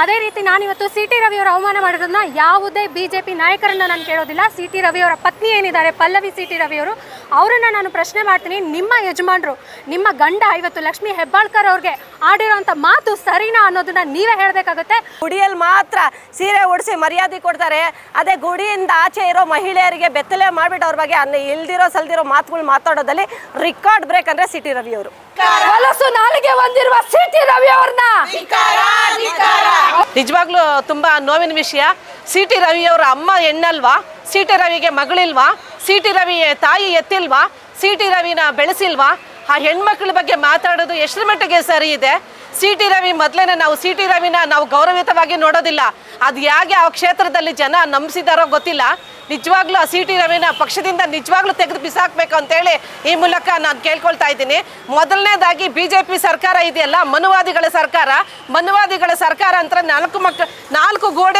ಅದೇ ರೀತಿ ನಾನಿವತ್ತು ಸಿ ಟಿ ರವಿಯವರು ಅವಮಾನ ಮಾಡಿರೋದನ್ನ ಯಾವುದೇ ಬಿ ಜೆ ಪಿ ನಾಯಕರನ್ನ ನಾನು ಕೇಳೋದಿಲ್ಲ. ಸಿ ಟಿ ರವಿಯವರ ಪತ್ನಿ ಏನಿದ್ದಾರೆ? ಪಲ್ಲವಿ ಸಿ ಟಿ ರವಿಯವರು ಅವರನ್ನ ನಾನು ಪ್ರಶ್ನೆ ಮಾಡ್ತೀನಿ. ನಿಮ್ಮ ಯಜಮಾನರು ನಿಮ್ಮ ಗಂಡ ಇವತ್ತು ಲಕ್ಷ್ಮಿ ಹೆಬ್ಬಾಳ್ಕರ್ ಅವ್ರಿಗೆ ಆಡಿರೋಂಥ ಮಾತು ಸರಿನಾ ಅನ್ನೋದನ್ನ ನೀವೇ ಹೇಳಬೇಕಾಗುತ್ತೆ. ಗುಡಿಯಲ್ಲಿ ಮಾತ್ರ ಸೀರೆ ಉಡಿಸಿ ಮರ್ಯಾದೆ ಕೊಡ್ತಾರೆ. ಅದೇ ಗುಡಿಯಿಂದ ಆಚೆ ಇರೋ ಮಹಿಳೆಯರಿಗೆ ಬೆತ್ತಲೆ ಮಾಡಿಬಿಟ್ಟು ಅವ್ರ ಬಗ್ಗೆ ಅನ್ನ ಇಲ್ದಿರೋ ಸಲ್ದಿರೋ ಮಾತುಗಳು ಮಾತಾಡೋದಲ್ಲಿ ರಿಕಾರ್ಡ್ ಬ್ರೇಕ್ ಅಂದ್ರೆ ಸಿಟಿ ರವಿ ಅವರು. ಹೊಲಸು ನಾಲಿಗೆ ಹೊಂದಿರುವ ಸಿ ಟಿ ರವಿ ಅವ್ರನ್ನ. ನಿಜವಾಗ್ಲೂ ತುಂಬ ನೋವಿನ ವಿಷಯ. ಸಿ ಟಿ ರವಿಯವರ ಅಮ್ಮ ಹೆಣ್ಣಲ್ವಾ? ಸಿ ಟಿ ರವಿಗೆ ಮಗಳಿಲ್ವಾ? ಸಿ ಟಿ ರವಿ ತಾಯಿ ಎತ್ತಿಲ್ವಾ? C T ರವಿನ ಬೆಳೆಸಿಲ್ವಾ? ಆ ಹೆಣ್ಮಕ್ಳ ಬಗ್ಗೆ ಮಾತಾಡೋದು ಎಷ್ಟರ ಮಟ್ಟಿಗೆ ಸರಿ ಇದೆ? ಸಿ ಟಿ ರವಿ ಮೊದಲೇ ನಾವು ಸಿ ಟಿ ರವಿನ ನಾವು ಗೌರವಿತವಾಗಿ ನೋಡೋದಿಲ್ಲ. ಅದು ಹೇಗೆ ಆ ಕ್ಷೇತ್ರದಲ್ಲಿ ಜನ ನಂಬಿಸಿದಾರೋ ಗೊತ್ತಿಲ್ಲ. ನಿಜವಾಗ್ಲೂ ಆ ಸಿ ಟಿ ರವಿನ ಪಕ್ಷದಿಂದ ನಿಜವಾಗ್ಲೂ ತೆಗೆದು ಬಿಸಾಕ್ಬೇಕು ಅಂತೇಳಿ ಈ ಮೂಲಕ ನಾನು ಕೇಳ್ಕೊಳ್ತಾ ಇದ್ದೀನಿ. ಮೊದಲನೇದಾಗಿ ಬಿ ಜೆ ಪಿ ಸರ್ಕಾರ ಇದೆಯಲ್ಲ, ಮನುವಾದಿಗಳ ಸರ್ಕಾರ. ಮನುವಾದಿಗಳ ಸರ್ಕಾರ ಅಂತ ನಾಲ್ಕು ಮಕ್ಕ ನಾಲ್ಕು ಗೋಡೆಗಳ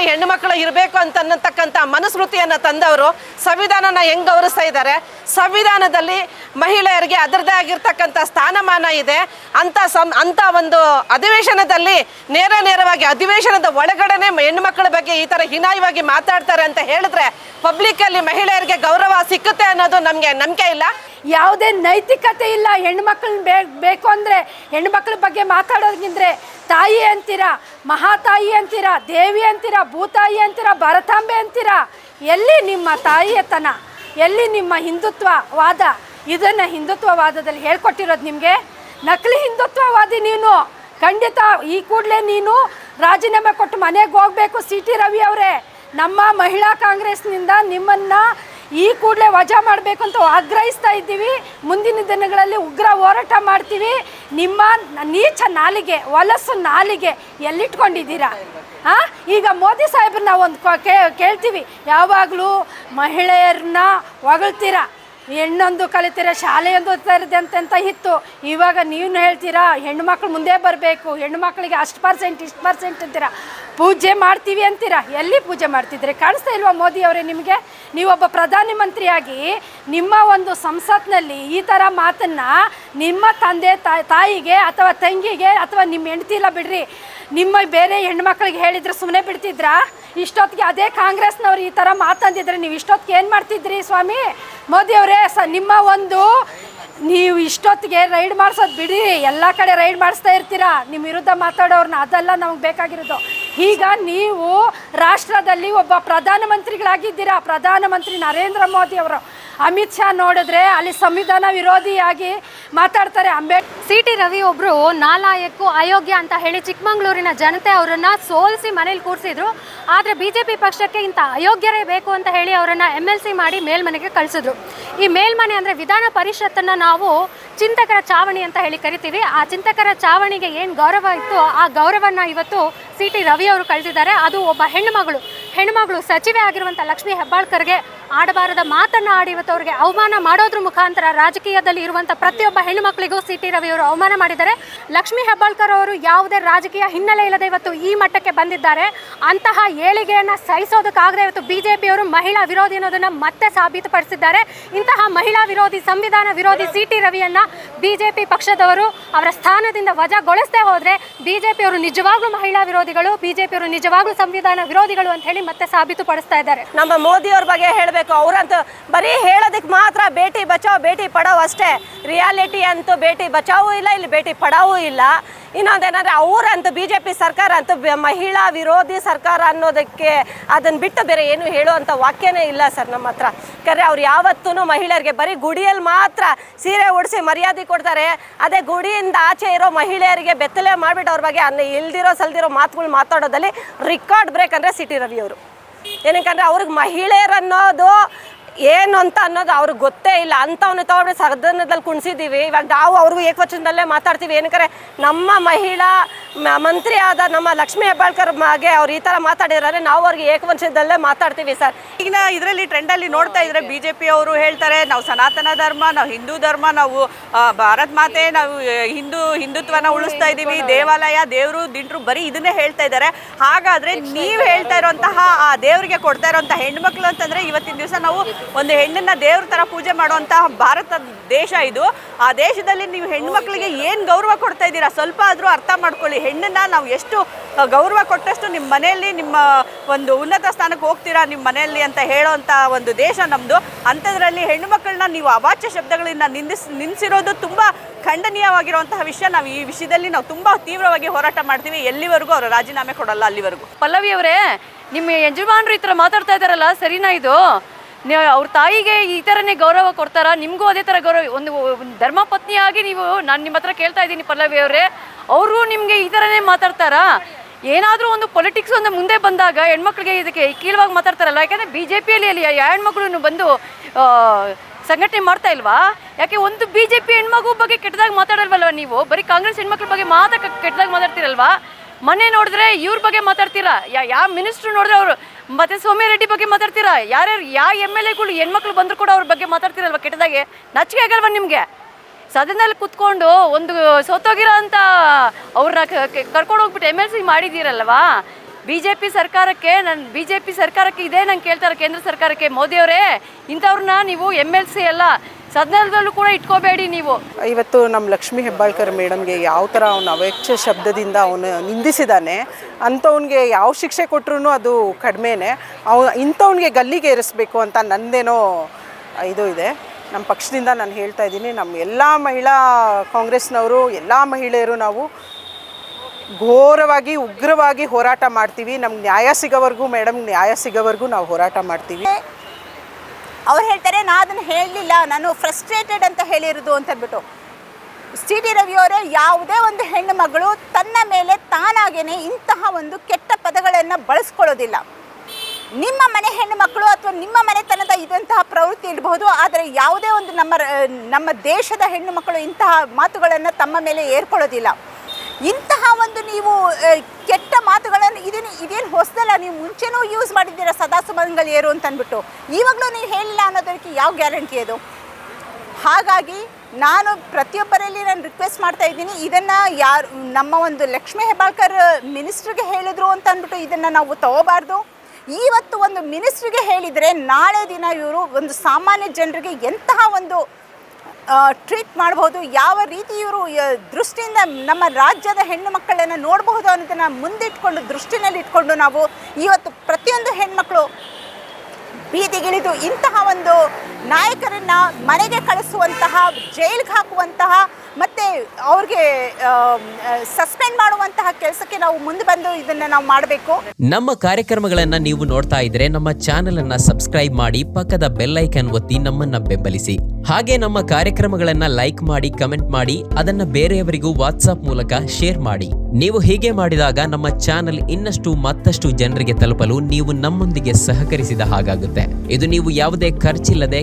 ಮಧ್ಯದಲ್ಲಿ ಹೆಣ್ಣು ಮಕ್ಕಳು ಇರಬೇಕು ಅಂತ ಅನ್ನತಕ್ಕಂಥ ಮನುಸ್ಮೃತಿಯನ್ನು ತಂದವರು, ಸಂವಿಧಾನನ ಹೆಂಗ್ ಗೌರವಿಸ್ತಾ ಇದ್ದಾರೆ? ಸಂವಿಧಾನದಲ್ಲಿ ಮಹಿಳೆಯರಿಗೆ ಅದರದೇ ಆಗಿರ್ತಕ್ಕಂಥ ಸ್ಥಾನಮಾನ ಇದೆ. ಅಂತ ಸಂ ಅಂತ ಒಂದು ಅಧಿವೇಶನದಲ್ಲಿ ನೇರ ನೇರವಾಗಿ ಅಧಿವೇಶನದ ಒಳಗಡೆನೆ ಹೆಣ್ಣು ಮಕ್ಕಳ ಬಗ್ಗೆ ಈ ಥರ ಹೀನಾಯವಾಗಿ ಮಾತಾಡ್ತಾರೆ ಅಂತ ಹೇಳಿದ್ರೆ ಪಬ್ಲಿಕ್ಕಲ್ಲಿ ಮಹಿಳೆಯರಿಗೆ ಗೌರವ ಸಿಕ್ಕುತ್ತೆ ಅನ್ನೋದು ನಮಗೆ ನಂಬಿಕೆ ಇಲ್ಲ. ಯಾವುದೇ ನೈತಿಕತೆ ಇಲ್ಲ. ಹೆಣ್ಮಕ್ಳನ್ನ ಬೇ, ಬೇಕು ಅಂದರೆ ಹೆಣ್ಮಕ್ಳ ಬಗ್ಗೆ ಮಾತಾಡೋದ್ಗಿಂದ್ರೆ ತಾಯಿ ಅಂತೀರಾ, ಮಹಾತಾಯಿ ಅಂತೀರಾ, ದೇವಿ ಅಂತೀರಾ, ಭೂತಾಯಿ ಅಂತೀರಾ, ಭರತಾಂಬೆ ಅಂತೀರಾ? ಎಲ್ಲಿ ನಿಮ್ಮ ತಾಯಿಯತನ? ಎಲ್ಲಿ ನಿಮ್ಮ ಹಿಂದುತ್ವವಾದ? ಇದನ್ನು ಹಿಂದುತ್ವವಾದದಲ್ಲಿ ಹೇಳ್ಕೊಟ್ಟಿರೋದು ನಿಮಗೆ? ನಕಲಿ ಹಿಂದುತ್ವವಾದಿ ನೀನು. ಖಂಡಿತ ಈ ಕೂಡಲೇ ನೀನು ರಾಜೀನಾಮೆ ಕೊಟ್ಟು ಮನೆಗೆ ಹೋಗಬೇಕು ಸಿ ಟಿ ರವಿ ಅವರೇ. ನಮ್ಮ ಮಹಿಳಾ ಕಾಂಗ್ರೆಸ್ನಿಂದ ನಿಮ್ಮನ್ನು ಈ ಕೂಡಲೇ ವಜಾ ಮಾಡಬೇಕು ಅಂತ ಆಗ್ರಹಿಸ್ತಾ ಇದ್ದೀವಿ. ಮುಂದಿನ ದಿನಗಳಲ್ಲಿ ಉಗ್ರ ಹೋರಾಟ ಮಾಡ್ತೀವಿ. ನಿಮ್ಮ ನೀಚ ನಾಲಿಗೆ, ಹೊಲಸು ನಾಲಿಗೆ ಎಲ್ಲಿಟ್ಕೊಂಡಿದ್ದೀರಾ? ಹಾಂ ಈಗ ಮೋದಿ ಸಾಹೇಬ್ರನ್ನ ಒಂದು ಕೇಳ್ತೀವಿ. ಯಾವಾಗಲೂ ಮಹಿಳೆಯರನ್ನ ಹೊಗಳ್ತೀರಾ? ಹೆಣ್ಣೊಂದು ಕಲಿತೀರ, ಶಾಲೆಯೊಂದು ಅಂತ ಇತ್ತು ಇವಾಗ ನೀವು ಹೇಳ್ತೀರಾ ಹೆಣ್ಣು ಮಕ್ಳು ಮುಂದೆ ಬರಬೇಕು ಹೆಣ್ಣು ಮಕ್ಕಳಿಗೆ ಅಷ್ಟು ಪರ್ಸೆಂಟ್ ಇಷ್ಟು ಪರ್ಸೆಂಟ್ ಅಂತೀರಾ. ಪೂಜೆ ಮಾಡ್ತೀವಿ ಅಂತೀರಾ? ಎಲ್ಲಿ ಪೂಜೆ ಮಾಡ್ತಿದ್ರೆ ಕಾಣಿಸ್ತಾ ಇಲ್ವಾ ಮೋದಿ ಅವರೇ ನಿಮಗೆ? ನೀವೊಬ್ಬ ಪ್ರಧಾನ ಮಂತ್ರಿಯಾಗಿ, ನಿಮ್ಮ ಒಂದು ಸಂಸತ್ನಲ್ಲಿ ಈ ಥರ ಮಾತನ್ನು ನಿಮ್ಮ ತಂದೆ ತಾಯಿ ತಾಯಿಗೆ ಅಥವಾ ತಂಗಿಗೆ ಅಥವಾ ನಿಮ್ಮ ಹೆಂಡತಿ ಇಲ್ಲ ಬಿಡ್ರಿ. ನಿಮ್ಮ ಬೇರೆ ಹೆಣ್ಮಕ್ಳಿಗೆ ಹೇಳಿದ್ರೆ ಸುಮ್ಮನೆ ಬಿಡ್ತಿದ್ರಾ? ಇಷ್ಟೊತ್ತಿಗೆ ಅದೇ ಕಾಂಗ್ರೆಸ್ನವ್ರು ಈ ಥರ ಮಾತಂದಿದ್ರೆ ನೀವು ಇಷ್ಟೊತ್ತಿಗೆ ಏನು ಮಾಡ್ತಿದ್ರಿ ಸ್ವಾಮಿ? ಮೋದಿ ಅವರೇ, ಸ ನಿಮ್ಮ ಒಂದು ನೀವು ಇಷ್ಟೊತ್ತಿಗೆ ರೈಡ್ ಮಾಡ್ಸೋದು ಬಿಡಿ, ಎಲ್ಲ ಕಡೆ ರೈಡ್ ಮಾಡಿಸ್ತಾ ಇರ್ತೀರಾ? ನಿಮ್ಮ ವಿರುದ್ಧ ಮಾತಾಡೋರ್ನ, ಅದೆಲ್ಲ ನಮಗೆ ಬೇಕಾಗಿರೋದು. ಈಗ ನೀವು ರಾಷ್ಟ್ರದಲ್ಲಿ ಒಬ್ಬ ಪ್ರಧಾನಮಂತ್ರಿಗಳಾಗಿದ್ದೀರಾ? ಪ್ರಧಾನಮಂತ್ರಿ ನರೇಂದ್ರ ಮೋದಿ ಅವರು. ಅಮಿತ್ ಶಾ ನೋಡಿದ್ರೆ ಅಲ್ಲಿ ಸಂವಿಧಾನ ವಿರೋಧಿಯಾಗಿ ಮಾತಾಡ್ತಾರೆ ಅಂಬೇಡ್ ಸಿ ಟಿ ರವಿ ಒಬ್ರು ನಾಲಾಯಕ್ಕು ಅಯೋಗ್ಯ ಅಂತ ಹೇಳಿ ಚಿಕ್ಕಮಂಗ್ಳೂರಿನ ಜನತೆ ಅವರನ್ನ ಸೋಲಿಸಿ ಮನೇಲಿ ಕೂರಿಸಿದ್ರು. ಆದರೆ ಬಿ ಜೆ ಪಿ ಪಕ್ಷಕ್ಕೆ ಇಂಥ ಅಯೋಗ್ಯರೇ ಬೇಕು ಅಂತ ಹೇಳಿ ಅವರನ್ನು ಎಂ ಎಲ್ ಸಿ ಮಾಡಿ ಮೇಲ್ಮನೆಗೆ ಕಳಿಸಿದ್ರು. ಈ ಮೇಲ್ಮನೆ ಅಂದರೆ ವಿಧಾನ ಪರಿಷತ್ತನ್ನು ನಾವು ಚಿಂತಕರ ಚಾವಣಿ ಅಂತ ಹೇಳಿ ಕರಿತೀವಿ. ಆ ಚಿಂತಕರ ಚಾವಣಿಗೆ ಏನು ಗೌರವ ಇತ್ತು ಆ ಗೌರವನ ಇವತ್ತು ಸಿ ಟಿ ರವಿ ಅವರು ಕಳೆದಿದ್ದಾರೆ ಅದು ಒಬ್ಬ ಹೆಣ್ಣುಮಗಳು ಹೆಣ್ಣುಮಗಳು ಸಚಿವೆ ಆಗಿರುವಂಥ ಲಕ್ಷ್ಮೀ ಹೆಬ್ಬಾಳ್ಕರ್ಗೆ ಆಡಬಾರದ ಮಾತನ್ನು ಆಡಿ ಇವತ್ತು ಅವರಿಗೆ ಅವಮಾನ ಮಾಡೋದ್ರ ಮುಖಾಂತರ ರಾಜಕೀಯದಲ್ಲಿ ಇರುವಂಥ ಪ್ರತಿಯೊಬ್ಬ ಹೆಣ್ಣು ಮಕ್ಕಳಿಗೂ ಸಿ ಟಿ ರವಿ ಅವರು ಅವಮಾನ ಮಾಡಿದ್ದಾರೆ. ಲಕ್ಷ್ಮೀ ಹೆಬ್ಬಾಳ್ಕರ್ ಅವರು ಯಾವುದೇ ರಾಜಕೀಯ ಹಿನ್ನೆಲೆ ಇಲ್ಲದೆ ಇವತ್ತು ಈ ಮಟ್ಟಕ್ಕೆ ಬಂದಿದ್ದಾರೆ. ಅಂತಹ ಏಳಿಗೆಯನ್ನು ಸಹಿಸೋದಕ್ಕಾಗದೆ ಇವತ್ತು ಬಿ ಜೆ ಪಿಯವರು ಮಹಿಳಾ ವಿರೋಧಿ ಅನ್ನೋದನ್ನು ಮತ್ತೆ ಸಾಬೀತುಪಡಿಸಿದ್ದಾರೆ. ಇಂತಹ ಮಹಿಳಾ ವಿರೋಧಿ, ಸಂವಿಧಾನ ವಿರೋಧಿ ಸಿ ಟಿ ರವಿಯನ್ನು ಬಿ ಜೆ ಪಿ ಪಕ್ಷದವರು ಅವರ ಸ್ಥಾನದಿಂದ ವಜಾಗೊಳಿಸದೆ ಹೋದರೆ ಬಿ ಜೆ ಪಿಯವರು ನಿಜವಾಗ್ಲೂ ಮಹಿಳಾ ವಿರೋಧಿಗಳು ಬಿ ಜೆ ಪಿಯವರು ನಿಜವಾಗ್ಲೂ ಸಂವಿಧಾನ ವಿರೋಧಿಗಳು ಅಂತ ಹೇಳಿ ಮತ್ತೆ ಸಾಬೀತುಪಡಿಸ್ತಾ ಇದ್ದಾರೆ. ನಮ್ಮ ಮೋದಿಯವ್ರ ಬಗ್ಗೆ ಹೇಳಬೇಕು, ಅವರಂತೂ ಬರೀ ಹೇಳೋದಕ್ಕೆ ಮಾತ್ರ ಬೇಟಿ ಬಚಾವ್ ಬೇಟಿ ಪಡಾವ್ ಅಷ್ಟೇ ರಿಯಾಲಿಟಿ ಅಂತೂ ಬೇಟಿ ಬಚಾವೂ ಇಲ್ಲ, ಇಲ್ಲಿ ಬೇಟಿ ಪಡಾವೂ ಇಲ್ಲ. ಇನ್ನೊಂದೇನಂದ್ರೆ ಅವರಂತೂ ಬಿ ಜೆ ಪಿ ಸರ್ಕಾರ ಅಂತೂ ಮಹಿಳಾ ವಿರೋಧಿ ಸರ್ಕಾರ ಅನ್ನೋದಕ್ಕೆ ಅದನ್ನು ಬಿಟ್ಟು ಬೇರೆ ಏನು ಹೇಳುವಂಥ ವಾಕ್ಯನೇ ಇಲ್ಲ ಸರ್ ನಮ್ಮ ಹತ್ರ. ಯಾಕಂದರೆ ಅವ್ರು ಯಾವತ್ತೂ ಮಹಿಳೆಯರಿಗೆ ಬರೀ ಗುಡಿಯಲ್ಲಿ ಮಾತ್ರ ಸೀರೆ ಉಡಿಸಿ ಮರ್ಯಾದೆ ಕೊಡ್ತಾರೆ. ಅದೇ ಗುಡಿಯಿಂದ ಆಚೆ ಇರೋ ಮಹಿಳೆಯರಿಗೆ ಬೆತ್ತಲೆ ಮಾಡಿಬಿಟ್ಟು ಅವ್ರ ಬಗ್ಗೆ ಅನ್ನ ಇಲ್ದಿರೋ ಸಲ್ದಿರೋ ಮಾತುಗಳು ಮಾತಾಡೋದಲ್ಲಿ ರಿಕಾರ್ಡ್ ಬ್ರೇಕ್ ಅಂದರೆ ಸಿಟಿ ರವಿ ಅವರು. ಏನಕ್ಕಂದ್ರೆ ಅವ್ರಿಗೆ ಮಹಿಳೆಯರನ್ನೋದು ಏನು ಅಂತ ಅನ್ನೋದು ಅವ್ರಿಗೆ ಗೊತ್ತೇ ಇಲ್ಲ. ಅಂಥವ್ನು ತಗೊಂಡು ಸದನದಲ್ಲಿ ಕುಣಿಸಿದ್ದೀವಿ ಇವಾಗ ನಾವು ಅವ್ರಿಗೂ ಏಕವಚನದಲ್ಲೇ ಮಾತಾಡ್ತೀವಿ. ಏನಕ್ಕರೆ ನಮ್ಮ ಮಹಿಳಾ ಮಂತ್ರಿ ಆದ ನಮ್ಮ ಲಕ್ಷ್ಮೀ ಹೆಬ್ಬಾಳ್ಕರ್ ಮಾಗೆ ಅವ್ರು ಈ ಥರ ಮಾತಾಡಿದ್ರೆ ನಾವು ಅವ್ರಿಗೆ ಏಕವಚನದಲ್ಲೇ ಮಾತಾಡ್ತೀವಿ ಸರ್. ಈಗ ಇದರಲ್ಲಿ ಟ್ರೆಂಡಲ್ಲಿ ನೋಡ್ತಾ ಇದ್ರೆ ಬಿ ಜೆ ಪಿ ಅವರು ಹೇಳ್ತಾರೆ ನಾವು ಸನಾತನ ಧರ್ಮ ನಾವು ಹಿಂದೂ ಧರ್ಮ ನಾವು ಭಾರತ್ ಮಾತೆ ನಾವು ಹಿಂದೂ ಹಿಂದುತ್ವನ ಉಳಿಸ್ತಾ ಇದ್ದೀವಿ ದೇವಾಲಯ ದೇವರು ದಿಂಡ್ರು ಬರೀ ಇದನ್ನೇ ಹೇಳ್ತಾ ಇದ್ದಾರೆ. ಹಾಗಾದ್ರೆ ನೀವು ಹೇಳ್ತಾ ಇರುವಂತಹ ಆ ದೇವರಿಗೆ ಕೊಡ್ತಾ ಇರುವಂತಹ ಹೆಣ್ಮಕ್ಳು ಅಂತಂದ್ರೆ ಇವತ್ತಿನ ದಿವಸ ನಾವು ಒಂದು ಹೆಣ್ಣನ್ನ ದೇವ್ರ ಥರ ಪೂಜೆ ಮಾಡುವಂತಹ ಭಾರತ ದೇಶ ಇದು. ಆ ದೇಶದಲ್ಲಿ ನೀವು ಹೆಣ್ಣು ಮಕ್ಕಳಿಗೆ ಏನು ಗೌರವ ಕೊಡ್ತಾ ಇದ್ದೀರಾ? ಸ್ವಲ್ಪ ಆದರೂ ಅರ್ಥ ಮಾಡ್ಕೊಳ್ಳಿ. ಹೆಣ್ಣನ್ನ ನಾವು ಎಷ್ಟು ಗೌರವ ಕೊಟ್ಟಷ್ಟು ನಿಮ್ಮ ಮನೆಯಲ್ಲಿ ನಿಮ್ಮ ಒಂದು ಉನ್ನತ ಸ್ಥಾನಕ್ಕೆ ಹೋಗ್ತೀರಾ ನಿಮ್ಮ ಮನೆಯಲ್ಲಿ ಅಂತ ಹೇಳೋಂಥ ಒಂದು ದೇಶ ನಮ್ಮದು ಅಂಥದ್ರಲ್ಲಿ ಹೆಣ್ಣು ಮಕ್ಕಳನ್ನ ನೀವು ಅವಾಚ್ಯ ಶಬ್ದಗಳಿಂದ ನಿಂದಿಸ್ ನಿಲ್ಲಿಸಿರೋದು ತುಂಬ ಖಂಡನೀಯವಾಗಿರುವಂತಹ ವಿಷಯ. ನಾವು ಈ ವಿಷಯದಲ್ಲಿ ನಾವು ತುಂಬ ತೀವ್ರವಾಗಿ ಹೋರಾಟ ಮಾಡ್ತೀವಿ. ಎಲ್ಲಿವರೆಗೂ ಅವರು ರಾಜೀನಾಮೆ ಕೊಡಲ್ಲ, ಅಲ್ಲಿವರೆಗೂ. ಪಲ್ಲವಿ ಅವರೇ, ನಿಮ್ಮ ಯಜಮಾನರು ಈ ಥರ ಮಾತಾಡ್ತಾ ಇದ್ದಾರಲ್ಲ, ಸರಿನಾ ಇದು? ನೀವು ಅವ್ರ ತಾಯಿಗೆ ಈ ಥರನೇ ಗೌರವ ಕೊಡ್ತಾರಾ? ನಿಮಗೂ ಅದೇ ಥರ ಗೌರವ ಒಂದು ಧರ್ಮಪತ್ನಿಯಾಗಿ ನೀವು ನಾನು ನಿಮ್ಮ ಹತ್ರ ಕೇಳ್ತಾ ಇದ್ದೀನಿ ಪಲ್ಲವಿ ಅವರೇ. ಅವರು ನಿಮಗೆ ಈ ಥರನೇ ಮಾತಾಡ್ತಾರಾ? ಏನಾದರೂ ಒಂದು ಪೊಲಿಟಿಕ್ಸ್ ಒಂದು ಮುಂದೆ ಬಂದಾಗ ಹೆಣ್ಮಕ್ಳಿಗೆ ಇದಕ್ಕೆ ಕೀಳವಾಗಿ ಮಾತಾಡ್ತಾರಲ್ಲ, ಯಾಕಂದರೆ ಬಿ ಜೆ ಪಿಯಲ್ಲಿ ಅಲ್ಲಿ ಹೆಣ್ಮಕ್ಳು ಬಂದು ಸಂಘಟನೆ ಮಾಡ್ತಾ ಇಲ್ವಾ? ಯಾಕೆ ಒಂದು ಬಿ ಜೆ ಪಿ ಹೆಣ್ಮಗು ಬಗ್ಗೆ ಕೆಟ್ಟದಾಗಿ ಮಾತಾಡಲ್ವಲ್ವ ನೀವು? ಬರೀ ಕಾಂಗ್ರೆಸ್ ಹೆಣ್ಮಕ್ಳ ಬಗ್ಗೆ ಮಾತ್ರ ಕೆಟ್ಟದಾಗ ಮಾತಾಡ್ತಿರಲ್ವಾ? ಮನೆ ನೋಡಿದ್ರೆ ಇವ್ರ ಬಗ್ಗೆ ಮಾತಾಡ್ತೀರಾ? ಯಾ ಯಾವ ಮಿನಿಸ್ಟ್ರು ನೋಡಿದ್ರೆ ಅವರು ಮತ್ತೆ ಸೋಮ್ಯ ರೆಡ್ಡಿ ಬಗ್ಗೆ ಮಾತಾಡ್ತೀರಾ? ಯಾರ್ಯಾರು ಯಾವ ಎಂ ಎಲ್ ಎಗಳು ಹೆಣ್ಮಕ್ಳು ಬಂದ್ರು ಕೂಡ ಅವ್ರ ಬಗ್ಗೆ ಮಾತಾಡ್ತೀರಲ್ವ ಕೆಟ್ಟದಾಗೆ? ನಾಚಿಕೆ ಆಗಲ್ವಾ ನಿಮಗೆ? ಸದನದಲ್ಲಿ ಕುತ್ಕೊಂಡು ಒಂದು ಸೋತೋಗಿರೋ ಅಂತ ಅವ್ರನ್ನ ಕರ್ಕೊಂಡು ಹೋಗ್ಬಿಟ್ಟು ಎಂ ಎಲ್ ಸಿ ಮಾಡಿದ್ದೀರಲ್ವಾ? ಬಿ ಜೆ ಪಿ ಸರ್ಕಾರಕ್ಕೆ ನಾನು ಬಿ ಜೆ ಪಿ ಸರ್ಕಾರಕ್ಕೆ ಇದೇ ನಂಗೆ ಕೇಳ್ತಾರೆ ಕೇಂದ್ರ ಸರ್ಕಾರಕ್ಕೆ. ಮೋದಿಯವರೇ ಇಂಥವ್ರನ್ನ ನೀವು ಎಂ ಎಲ್ ಸಿ ಎಲ್ಲ ಸದನದಲ್ಲೂ ಕೂಡ ಇಟ್ಕೋಬೇಡಿ ನೀವು. ಇವತ್ತು ನಮ್ಮ ಲಕ್ಷ್ಮೀ ಹೆಬ್ಬಾಳ್ಕರ್ ಮೇಡಮ್ಗೆ ಯಾವ ಥರ ಅವನ ಅವೇಕ್ಷ ಶಬ್ದದಿಂದ ಅವನು ನಿಂದಿಸಿದ್ದಾನೆ ಅಂಥವ್ನಿಗೆ ಯಾವ ಶಿಕ್ಷೆ ಕೊಟ್ಟರು ಅದು ಕಡಿಮೆನೇ. ಅವ ಇಂಥವ್ನಿಗೆ ಗಲ್ಲಿಗೆ ಏರಿಸಬೇಕು ಅಂತ ನಂದೇನೋ ಇದು ಇದೆ. ನಮ್ಮ ಪಕ್ಷದಿಂದ ನಾನು ಹೇಳ್ತಾ ಇದ್ದೀನಿ ನಮ್ಮ ಎಲ್ಲ ಮಹಿಳಾ ಕಾಂಗ್ರೆಸ್ನವರು, ಎಲ್ಲ ಮಹಿಳೆಯರು ನಾವು ಘೋರವಾಗಿ, ಉಗ್ರವಾಗಿ ಹೋರಾಟ ಮಾಡ್ತೀವಿ. ನಮ್ಗೆ ನ್ಯಾಯ ಸಿಗೋವರೆಗೂ ಮೇಡಮ್ ನ್ಯಾಯ ಸಿಗೋವರೆಗೂ ನಾವು ಹೋರಾಟ ಮಾಡ್ತೀವಿ. ಅವ್ರು ಹೇಳ್ತಾರೆ, ನಾ ಅದನ್ನು ಹೇಳಲಿಲ್ಲ, ನಾನು ಫ್ರಸ್ಟ್ರೇಟೆಡ್ ಅಂತ ಹೇಳಿರೋದು ಅಂತ ಅಂದ್ಬಿಟ್ಟು ಸಿ ಟಿ ರವಿಯವರೇ ಯಾವುದೇ ಒಂದು ಹೆಣ್ಣು ಮಗಳು ತನ್ನ ಮೇಲೆ ತಾನಾಗೇನೆ ಇಂತಹ ಒಂದು ಕೆಟ್ಟ ಪದಗಳನ್ನು ಬಳಸ್ಕೊಳ್ಳೋದಿಲ್ಲ. ನಿಮ್ಮ ಮನೆ ಹೆಣ್ಣು ಮಕ್ಕಳು ಅಥವಾ ನಿಮ್ಮ ಮನೆತನದ ಇದಂತಹ ಪ್ರವೃತ್ತಿ ಇರಬಹುದು, ಆದರೆ ಯಾವುದೇ ಒಂದು ನಮ್ಮ ನಮ್ಮ ದೇಶದ ಹೆಣ್ಣು ಮಕ್ಕಳು ಇಂತಹ ಮಾತುಗಳನ್ನು ತಮ್ಮ ಮೇಲೆ ಏರ್ಕೊಳ್ಳೋದಿಲ್ಲ. ಇಂತಹ ಒಂದು ನೀವು ಕೆಟ್ಟ ಮಾತುಗಳನ್ನು ಇದೇನು ಇದೇನು ಹೊಸದಲ್ಲ, ನೀವು ಮುಂಚೆನೂ ಯೂಸ್ ಮಾಡಿದ್ದೀರಾ ಸದಾ ಸುಮಂಗಲಿಯರು ಅಂತ ಅಂದ್ಬಿಟ್ಟು ಇವಾಗಲೂ ನೀವು ಹೇಳಿಲ್ಲ ಅನ್ನೋದಕ್ಕೆ ಯಾವ ಗ್ಯಾರಂಟಿ ಅದು? ಹಾಗಾಗಿ ನಾನು ಪ್ರತಿಯೊಬ್ಬರಲ್ಲಿ ನಾನು ರಿಕ್ವೆಸ್ಟ್ ಮಾಡ್ತಾ ಇದ್ದೀನಿ, ಇದನ್ನು ಯಾರು, ನಮ್ಮ ಒಂದು ಲಕ್ಷ್ಮೀ ಹೆಬ್ಬಾಳ್ಕರ್ ಮಿನಿಸ್ಟ್ರಿಗೆ ಹೇಳಿದ್ರು ಅಂತ ಅಂದ್ಬಿಟ್ಟು ಇದನ್ನು ನಾವು ತಗೋಬಾರ್ದು. ಇವತ್ತು ಒಂದು ಮಿನಿಸ್ಟ್ರಿಗೆ ಹೇಳಿದರೆ ನಾಳೆ ದಿನ ಇವರು ಒಂದು ಸಾಮಾನ್ಯ ಜನರಿಗೆ ಎಂತಹ ಒಂದು ಟ್ರೀಟ್ ಮಾಡಬಹುದು. ಯಾವ ರೀತಿ ಇವರು ದೃಷ್ಟಿಯಿಂದ ನಮ್ಮ ರಾಜ್ಯದ ಹೆಣ್ಣು ಮಕ್ಕಳನ್ನು ನೋಡಬಹುದು ಅನ್ನೋದನ್ನು ಮುಂದಿಟ್ಕೊಂಡು ದೃಷ್ಟಿನಲ್ಲಿ ಇಟ್ಕೊಂಡು ನಾವು ಇವತ್ತು ಪ್ರತಿಯೊಂದು ಹೆಣ್ಮಕ್ಳು ಬೀದಿಗಿಳಿದು ಇಂತಹ ಒಂದು ನಾಯಕರನ್ನ ಮನೆಗೆ ಕಳಿಸುವಂತಹ, ಜೈಲಿಗೆ ಹಾಕುವಂತಹ, ಮತ್ತು ಅವ್ರಿಗೆ ಸಸ್ಪೆಂಡ್ ಮಾಡುವಂತಹ ಕೆಲಸಕ್ಕೆ ನಾವು ಮುಂದೆ ಬಂದು ಇದನ್ನು ನಾವು ಮಾಡಬೇಕು. ನಮ್ಮ ಕಾರ್ಯಕ್ರಮಗಳನ್ನ ನೀವು ನೋಡ್ತಾ ಇದ್ರೆ ನಮ್ಮ ಚಾನೆಲ್ ಅನ್ನ ಸಬ್ಸ್ಕ್ರೈಬ್ ಮಾಡಿ ಪಕ್ಕದ ಬೆಲ್ ಐಕನ್ ಒತ್ತಿ ನಮ್ಮನ್ನ ಬೆಂಬಲಿಸಿ. ಹಾಗೆ ನಮ್ಮ ಕಾರ್ಯಕ್ರಮಗಳನ್ನ ಲೈಕ್ ಮಾಡಿ, ಕಮೆಂಟ್ ಮಾಡಿ, ಅದನ್ನ ಬೇರೆಯವರಿಗೂ ವಾಟ್ಸ್ಆಪ್ ಮೂಲಕ ಶೇರ್ ಮಾಡಿ. ನೀವು ಹೀಗೆ ಮಾಡಿದಾಗ ನಮ್ಮ ಚಾನೆಲ್ ಇನ್ನಷ್ಟು ಮತ್ತಷ್ಟು ಜನರಿಗೆ ತಲುಪಲು ನೀವು ನಮ್ಮೊಂದಿಗೆ ಸಹಕರಿಸಿದ ಹಾಗಾಗುತ್ತೆ. ಇದು ನೀವು ಯಾವುದೇ ಖರ್ಚಿಲ್ಲದೆ